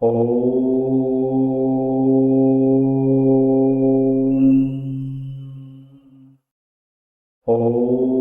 Om. Om.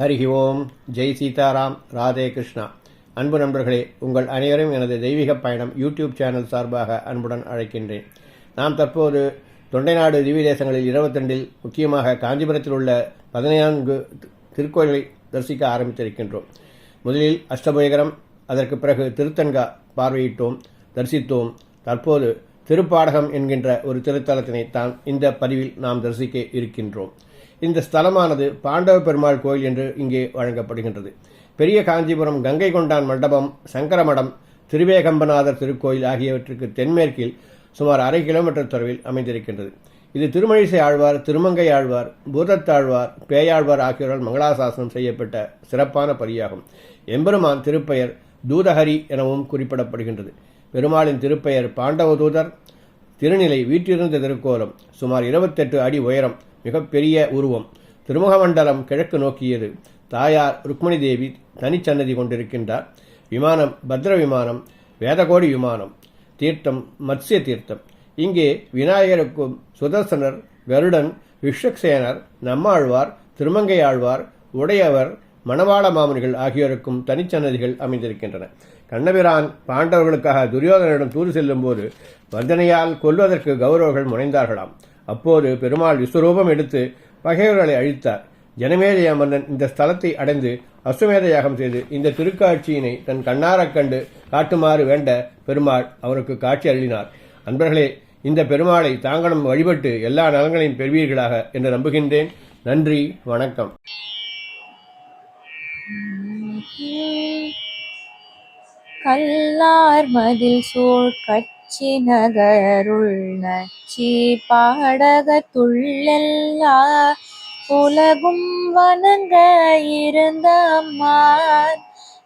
ஹரிஹி ஓம். ஜெய் சீதாராம். ராதே கிருஷ்ணா. அன்பு நண்பர்களே உங்கள் அனைவரும் எனது தெய்வீக பயணம் யூடியூப் சேனல் சார்பாக அன்புடன் அழைக்கின்றேன். நாம் தற்போது தொண்டைநாடு திவ்ய தேசங்களில் இருபத்தெண்டில் முக்கியமாக காஞ்சிபுரத்தில் உள்ள பதினான்கு திருக்கோயிலை தரிசிக்க ஆரம்பித்திருக்கின்றோம். முதலில் அஷ்டபயகரம் அதற்கு பிறகு திருத்தன்கா பார்வையிட்டோம் தரிசித்தோம். தற்போது திருப்பாடகம் என்கின்ற ஒரு திருத்தலத்தினை தான் இந்த பதிவில் நாம் தரிசிக்க இருக்கின்றோம். இந்த ஸ்தலமானது பாண்டவ பெருமாள் கோயில் என்று இங்கே வழங்கப்படுகின்றது. பெரிய காஞ்சிபுரம் கங்கை கொண்டான் மண்டபம் சங்கரமடம் திருவேகம்பநாதர் திருக்கோயில் ஆகியவற்றுக்கு தென்மேற்கில் சுமார் அரை கிலோமீட்டர் தொலைவில் அமைந்திருக்கின்றது. இது திருமழிசை ஆழ்வார் திருமங்கை ஆழ்வார் பூதத்தாழ்வார் பேயாழ்வார் ஆகியோரால் மங்களாசாசனம் செய்யப்பட்ட சிறப்பான பரியாகும். எம்பெருமான் திருப்பெயர் தூதஹரி எனவும் குறிப்பிடப்படுகின்றது. பெருமாளின் திருப்பெயர் பாண்டவ தூதர். திருநிலை வீற்றிருந்த திருக்கோலம் சுமார் இருபத்தெட்டு அடி உயரம் மிகப்பெரிய உருவம். திருமுகமண்டலம் கிழக்கு நோக்கியது. தாயார் ருக்மணி தேவி தனிச்சன்னதி கொண்டிருக்கின்றார். விமானம் பத்ர விமானம் வேதகோடி விமானம் தீர்த்தம் மத்ஸ்ய தீர்த்தம். இங்கே விநாயகருக்கும் சுதர்சனர் கருடன் விஸ்வக்சேனர் நம்மாழ்வார் திருமங்கை ஆழ்வார் உடையவர் மணவாள மாமனிகள் ஆகியோருக்கும் தனிச்சன்னதிகள் அமைந்திருக்கின்றன. கண்ணபிரான் பாண்டவர்களுக்காக துரியோதனிடம் தூது செல்லும் போது கொல்வதற்கு கௌரவர்கள் முனைந்தார்களாம். அப்போது பெருமாள் விஸ்வரூபம் எடுத்து பகைவர்களை அழித்தார். ஜனமேதய மன்னன் இந்த ஸ்தலத்தை அடைந்து அஸ்வமேத யாகம் செய்து இந்த திருக்காட்சியினை தன் கண்ணாரக் கண்டு காட்டுமாறு வேண்ட பெருமாள் அவருக்கு காட்சி அருளினார். அன்பர்களே இந்த பெருமாளை தாங்களும் வழிபட்டு எல்லா நலன்களையும் பெறுவீர்களாக என்று நம்புகின்றேன். நன்றி வணக்கம். கல்லார் மதில் சூழ் கச்சி நகருள் நச்சி பாடகத்துள்ளெல்லா உலகும் வணங்க இருந்த அம்மான்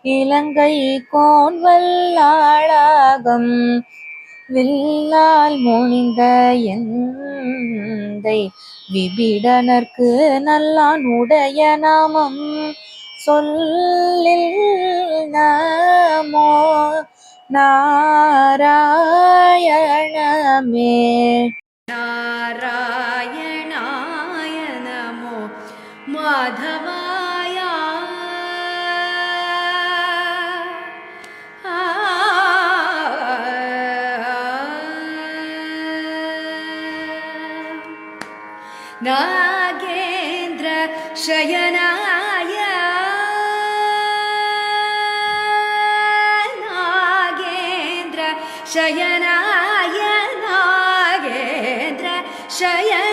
இலங்கை கோன் வல்லாளாகம் வில்லால் முனிந்த எந்தை விபிடனர்க்கு நல்லான் உடைய நாமம். സൊല്ലിൽ നമോ നാരായണമേ. നാരായണായ നമോ മാധവായ നാഗേന്ദ്ര ശയനാ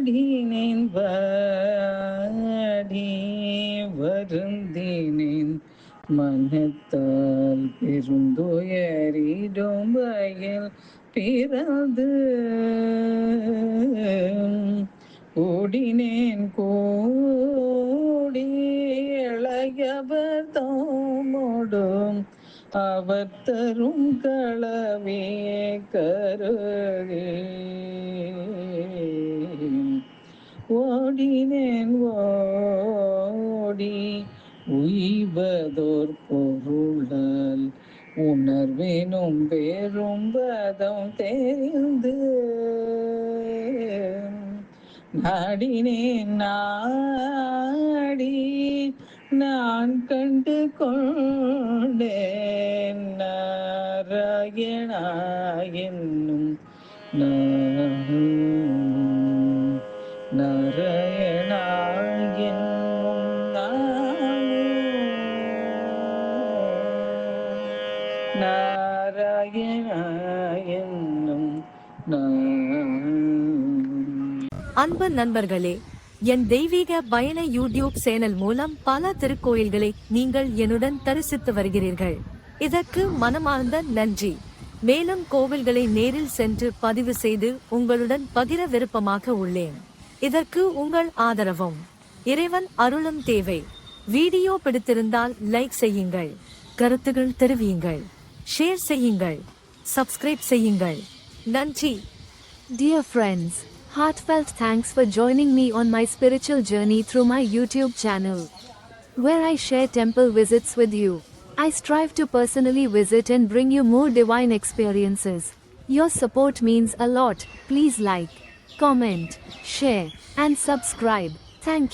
பாடினேன் பாடி வருந்தினேன். மனத்தால் பெருந்துயரிடும் வயல் பிறந்து ஓடினேன். கூடி இளையவர் தோமோடும் அவர் தரும் களவே கருகே. ஓடினேன் ஓடி உய்வதோர் பொருளால் உணர்வேனும் பெரும் பதம் தெரிந்து நாடினேன் நாடி நான் கண்டு கொண்டேன். நாராயணா என்னும் நான் அன்பு நண்பர்களே என் தெய்வீக பயண யூடியூப் சேனல் மூலம் பல திருக்கோயில்களை நீங்கள் என்னுடன் தரிசித்து வருகிறீர்கள். இதற்கு மனமார்ந்த நன்றி. மேலும் கோவில்களை நேரில் சென்று பதிவு செய்து உங்களுடன் பகிர விருப்பமாக உள்ளேன். இதற்கு உங்கள் ஆதரவும். இறைவன் அருளும் தேவை. வீடியோ பிடித்திருந்தால் லைக் செய்யுங்கள். கருத்துகள் தெரிவியுங்கள். ஷேர் செய்யுங்கள் சப்ஸ்கிரைப் செய்யுங்கள் நன்றி Dear friends, heartfelt thanks for joining me on my spiritual journey through my YouTube channel, where I share temple visits with you. I strive to personally visit and bring you more divine experiences. Your support means a lot. Please like, comment, share, and subscribe. Thank you.